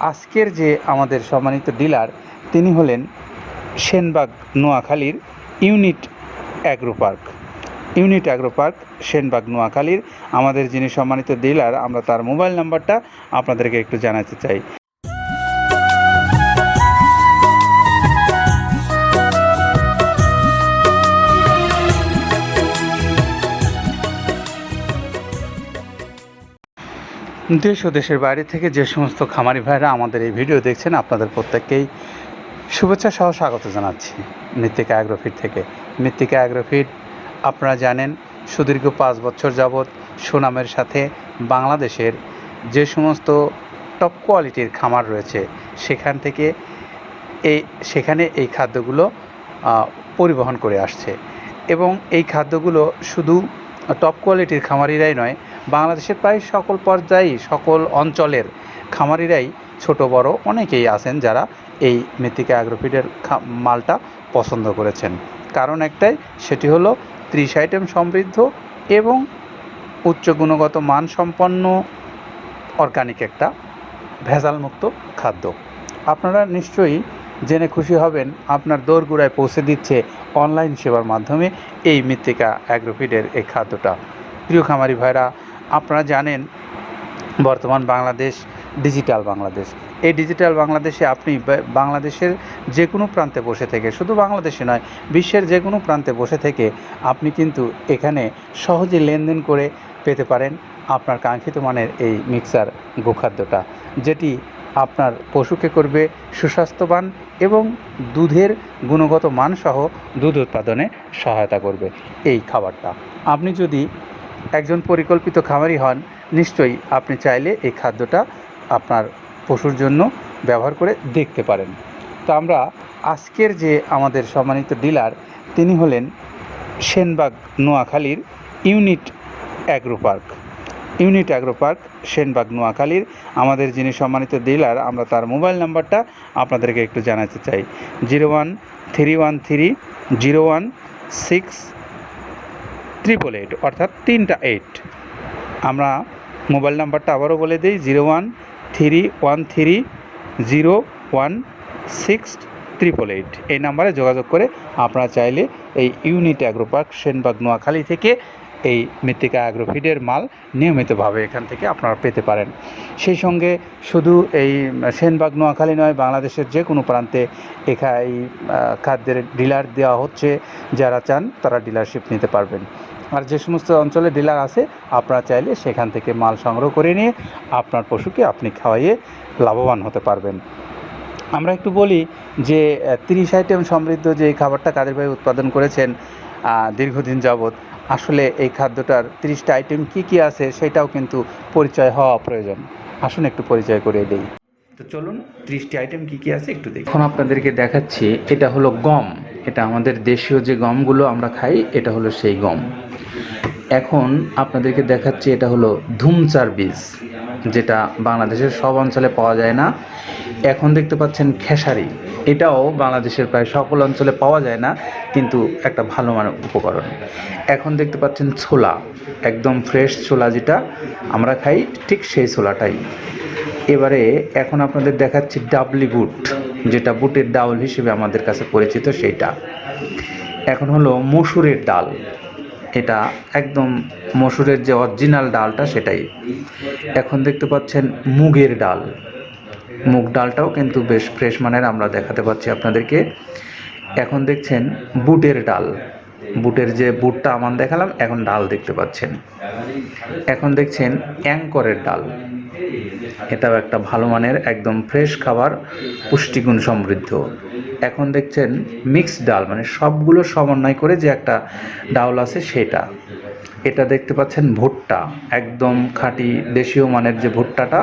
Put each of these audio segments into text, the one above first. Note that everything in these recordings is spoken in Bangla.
আজকের যে আমাদের সম্মানিত ডিলার, তিনি হলেন সেনবাগ নোয়াখালীর unit agro park. Unit agro park, Senbag নোয়াখালীর। আমাদের যিনি সম্মানিত ডিলার, আমরা তার মোবাইল নাম্বারটা আপনাদেরকে একটু জানাতে চাই। দেশ ও দেশের বাইরে থেকে যে সমস্ত খামারি ভাইরা আমাদের এই ভিডিও দেখছেন, আপনাদের প্রত্যেককেই শুভেচ্ছা সহ স্বাগত জানাচ্ছি মৃত্তিকা অ্যাগ্রোফিট থেকে। মৃত্তিকা অ্যাগ্রোফিট আপনারা জানেন, সুদীর্ঘ পাঁচ বছর যাবৎ সুনামের সাথে বাংলাদেশের যে সমস্ত টপ কোয়ালিটির খামার রয়েছে, সেখান থেকে এই সেখানে এই খাদ্যগুলো পরিবহন করে আসছে। এবং এই খাদ্যগুলো শুধু টপ কোয়ালিটির খামারিরাই নয় বাংলাদেশের প্রায় সকল পর্যায়েই সকল অঞ্চলের খামারিরাই ছোট, বড় অনেকেই আছেন যারা এই মৃত্তিকা অ্যাগ্রোফিডের মালটা পছন্দ করেছেন। কারণ একটাই, সেটি হলো ত্রিশ আইটেম সমৃদ্ধ এবং উচ্চ গুণগত মান সম্পন্ন অর্গানিক একটা ভেজালমুক্ত খাদ্য। আপনারা নিশ্চয়ই জেনে খুশি হবেন, আপনার দোরগোড়ায় পৌঁছে দিচ্ছে অনলাইন সেবার মাধ্যমে এই মৃত্তিকা অ্যাগ্রোফিডের এই খাদ্যটা। প্রিয় খামারি ভাইরা আপনারা জানেন বর্তমান বাংলাদেশ ডিজিটাল বাংলাদেশ। এই ডিজিটাল বাংলাদেশে আপনি বাংলাদেশের যে কোনো প্রান্তে বসে থেকে, শুধু বাংলাদেশে নয়, বিশ্বের যে কোনো প্রান্তে বসে থেকে আপনি কিন্তু এখানে সহজে লেনদেন করে পেতে পারেন আপনার কাঙ্ক্ষিত মানের এই মিক্সার গোখাদ্যটা, যেটি আপনার পশুকে করবে সুস্বাস্থ্যবান এবং দুধের গুণগত মানসহ দুধ উৎপাদনে সহায়তা করবে এই খাবারটা। আপনি যদি একজন পরিকল্পিত খামারি হন, নিশ্চয়ই আপনি চাইলে এই খাদ্যটা আপনার পশুর জন্য ব্যবহার করে দেখতে পারেন। তো আমরা আজকের যে আমাদের সম্মানিত ডিলার, তিনি হলেন সেনবাগ নোয়াখালীর unit agro park unit agro park Senbag নোয়াখালীর। আমাদের যিনি সম্মানিত ডিলার, আমরা তার মোবাইল নাম্বারটা আপনাদেরকে একটু জানাতে চাই। Zero one three one three zero one six triple eight অর্থাৎ তিনটা এইট আমরা মোবাইল নাম্বারটা আবারও বলে দিই zero one three one three zero one six triple eight এই নাম্বারে যোগাযোগ করে আপনারা চাইলে এই unit agro park Senbag, Noakhali থেকে এই মৃত্তিকা অ্যাগ্রোফিডের মাল নিয়মিতভাবে এখান থেকে আপনারা পেতে পারেন। সেই সঙ্গে শুধু এই সেনবাগ, নোয়াখালী নয়, বাংলাদেশের যে কোনো প্রান্তে এখা এই খাদ্যের ডিলার দেওয়া হচ্ছে, যারা চান তারা ডিলারশিপ নিতে পারবেন। আর যে সমস্ত অঞ্চলে ডিলার আছে আপনারা চাইলে সেখান থেকে মাল সংগ্রহ করে নিয়ে আপনার পশুকে আপনি খাওয়াইয়ে লাভবান হতে পারবেন। আমরা একটু বলি যে তিরিশ আইটেম সমৃদ্ধ যে এই খাবারটা কাদের ভাই উৎপাদন করেছেন দীর্ঘদিন যাবৎ আসলে এই খাদ্যটার তিরিশটা আইটেম কি কি আছে সেটাও কিন্তু পরিচয় হওয়া প্রয়োজন। আসুন একটু পরিচয় করে দেই। তো চলুন ত্রিশটি আইটেম কি কি আছে একটু দেখি। এখন আপনাদেরকে দেখাচ্ছি এটা হলো গম। এটা আমাদের দেশীয় যে গমগুলো আমরা খাই, এটা হলো সেই গম। এখন আপনাদেরকে দেখাচ্ছি এটা হলো ধুমচার বীজ, যেটা বাংলাদেশের সব অঞ্চলে পাওয়া যায় না। এখন দেখতে পাচ্ছেন খেসারি, এটাও বাংলাদেশের প্রায় সকল অঞ্চলে পাওয়া যায় না, কিন্তু একটা ভালো মানের উপকরণ। এখন দেখতে পাচ্ছেন ছোলা, একদম ফ্রেশ ছোলা যেটা আমরা খাই, ঠিক সেই ছোলাটাই। এবারে এখন আপনাদের দেখাচ্ছি ডাবলি বুট, যেটা বুটের ডাউল হিসেবে আমাদের কাছে পরিচিত সেইটা। এখন হলো মসুরের ডাল, এটা একদম মসুরের যে অরিজিনাল ডালটা সেটাই। এখন দেখতে পাচ্ছেন মুগের ডাল, মুগ ডালটাও কিন্তু বেশ ফ্রেশ মানের, আমরা দেখাতে পাচ্ছি আপনাদেরকে। এখন দেখছেন বুটের ডাল, বুটের যে বুটটা আমার দেখালাম, এখন ডাল দেখতে পাচ্ছেন। এখন দেখছেন অ্যাঙ্করের ডাল এটাও একটা ভালো মানের, একদম ফ্রেশ খাবার, পুষ্টিগুণ সমৃদ্ধ। এখন দেখছেন মিক্সড ডাল মানে সবগুলো সমন্বয় করে যে একটা ডাউল আছে সেটা। এটা দেখতে পাচ্ছেন ভুট্টা, একদম খাঁটি দেশীয় মানের যে ভুট্টাটা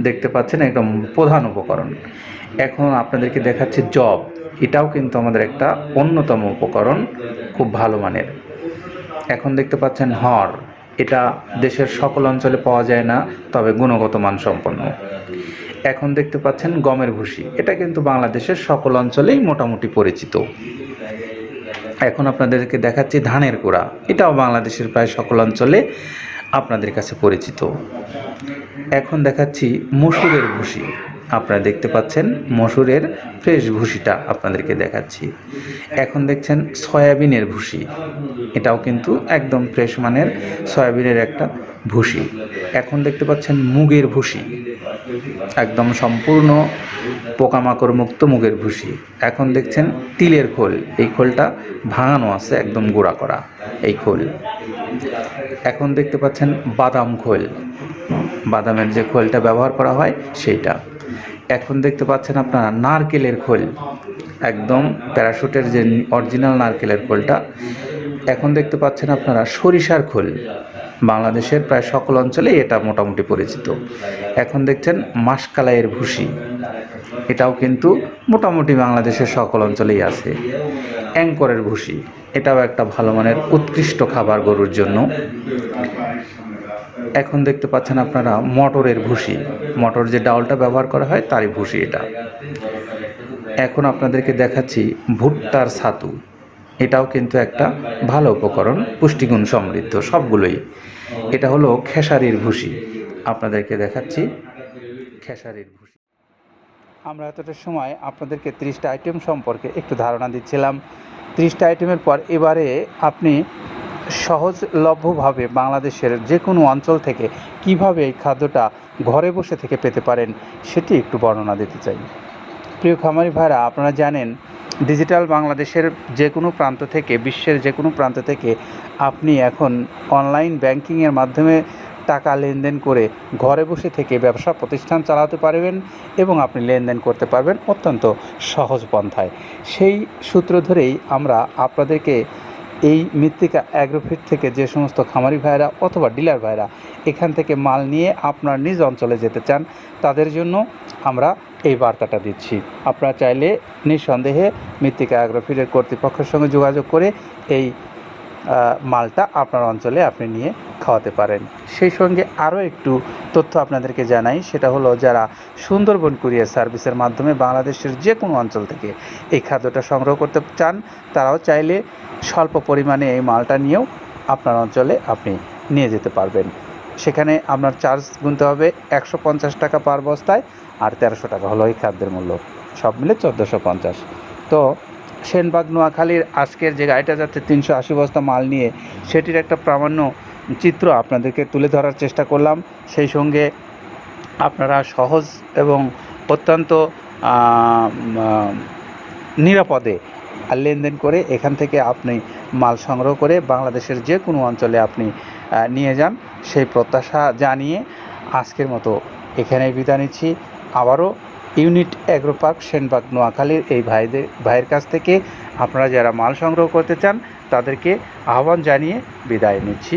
দেখতে পাচ্ছেন, একদম প্রধান উপকরণ। এখন আপনাদেরকে দেখাচ্ছে জব এটাও কিন্তু আমাদের একটা অন্যতম উপকরণ, খুব ভালো মানের। এখন দেখতে পাচ্ছেন হর এটা দেশের সকল অঞ্চলে পাওয়া যায় না, তবে গুণগত মান সম্পন্ন এখন দেখতে পাচ্ছেন গমের ভুসি। এটা কিন্তু বাংলাদেশের সকল অঞ্চলেই মোটামুটি পরিচিত। এখন আপনাদেরকে দেখাচ্ছি ধানের কুড়া এটাও বাংলাদেশের প্রায় সকল অঞ্চলে আপনাদের কাছে পরিচিত। এখন দেখাচ্ছি মসুরের ভুসি। আপনারা দেখতে পাচ্ছেন মসুরের ফ্রেশ ভুসিটা আপনাদেরকে দেখাচ্ছি। এখন দেখছেন সয়াবিনের ভুসি এটাও কিন্তু একদম ফ্রেশ মানের সয়াবিনের একটা ভুসি এখন দেখতে পাচ্ছেন মুগের ভুসি একদম সম্পূর্ণ পোকামাকড় মুক্ত মুগের ভুসি এখন দেখছেন তিলের খোল। এই খোলটা ভাঙানো আছে একদম গুঁড়া করা এই খোল। এখন দেখতে পাচ্ছেন বাদাম খোল। বাদামের যে খোলটা ব্যবহার করা হয় সেইটা। এখন দেখতে পাচ্ছেন আপনারা নারকেলের খোল। একদম প্যারাশুটের যে অরিজিনাল নারকেলের খোলটা। এখন দেখতে পাচ্ছেন আপনারা সরিষার খোল। বাংলাদেশের প্রায় সকল অঞ্চলে এটা মোটামুটি পরিচিত। এখন দেখছেন মাসকালাইয়ের ভুসি। এটাও কিন্তু মোটামুটি বাংলাদেশের সকল অঞ্চলেই আছে। অ্যাঙ্করের ভুসি। এটাও একটা ভালো মানের উৎকৃষ্ট খাবার গরুর জন্য। এখন দেখতে পাচ্ছেন আপনারা মটরের ভুসি। মটর যে ডাউলটা ব্যবহার করা হয়, তারই ভুসি এটা। এখন আপনাদেরকে দেখাচ্ছি ভুট্টার ছাতু। এটাও কিন্তু একটা ভালো উপকরণ, পুষ্টিগুণ সমৃদ্ধ, সবগুলোই। এটা হলো খেসারির ভুসি। আপনাদেরকে দেখাচ্ছি খেসারির ভুসি। আমরা এতটা সময় আপনাদেরকে ত্রিশটা আইটেম সম্পর্কে একটু ধারণা দিচ্ছিলাম। ত্রিশটা আইটেমের পর এবারে আপনি সহজলভ্যভাবে বাংলাদেশের যে কোনো অঞ্চল থেকে কীভাবে এই খাদ্যটা ঘরে বসে থেকে পেতে পারেন, সেটি একটু বর্ণনা দিতে চাই। প্রিয় খামারি ভাইরা, আপনারা জানেন, ডিজিটাল বাংলাদেশের যে কোনো প্রান্ত থেকে, বিশ্বের যে কোনো প্রান্ত থেকে আপনি এখন অনলাইন ব্যাংকিংয়ের মাধ্যমে টাকা লেনদেন করে ঘরে বসে থেকে ব্যবসা প্রতিষ্ঠান চালাতে পারবেন এবং আপনি লেনদেন করতে পারবেন অত্যন্ত সহজ পন্থায়। সেই সূত্র ধরেই আমরা আপনাদেরকে এই মৃত্তিকা অ্যাগ্রোফিট থেকে যে সমস্ত খামারি ভাইরা অথবা ডিলার ভাইরা এখান থেকে মাল নিয়ে আপনার নিজ অঞ্চলে যেতে চান, তাদের জন্য আমরা এই বার্তাটা দিচ্ছি। আপনারা চাইলে নিঃসন্দেহে মৃত্তিকা অ্যাগ্রোফিটের কর্তৃপক্ষের সঙ্গে যোগাযোগ করে এই মালটা আপনার অঞ্চলে আপনি নিয়ে খাওয়াতে পারেন। সেই সঙ্গে আরও একটু তথ্য আপনাদেরকে জানাই, সেটা হলো যারা সুন্দরবন কুরিয়ার সার্ভিসের মাধ্যমে বাংলাদেশের যে কোনো অঞ্চল থেকে এই খাদ্যটা সংগ্রহ করতে চান, তারাও চাইলে স্বল্প পরিমাণে এই মালটা নিয়েও আপনার অঞ্চলে আপনি নিয়ে যেতে পারবেন। সেখানে আপনার চার্জ গুনতে হবে একশো পঞ্চাশ টাকা পার বস্তায় আর তেরোশো টাকা হলো এই খাদ্যের মূল্য। সব মিলে চোদ্দোশো পঞ্চাশ। তো সেনবাগ, নোয়াখালীর আজকের যে গাড়িটা যাচ্ছে তিনশো আশি বস্তা মাল নিয়ে, সেটির একটা প্রামাণ্য চিত্র আপনাদেরকে তুলে ধরার চেষ্টা করলাম। সেই সঙ্গে আপনারা সহজ এবং অত্যন্ত নিরাপদে লেনদেন করে এখান থেকে আপনি মাল সংগ্রহ করে বাংলাদেশের যে কোনো অঞ্চলে আপনি নিয়ে যান। সেই প্রত্যাশা জানিয়ে আজকের মতো এখানে বিদায় নিচ্ছি। আবারও ইউনিট অ্যাগ্রো পার্ক সেনবাগ নোয়াখালীর এই ভাইদের, ভাইয়ের কাছ থেকে আপনারা যারা মাল সংগ্রহ করতে চান তাদেরকে আহ্বান জানিয়ে বিদায় নিচ্ছি।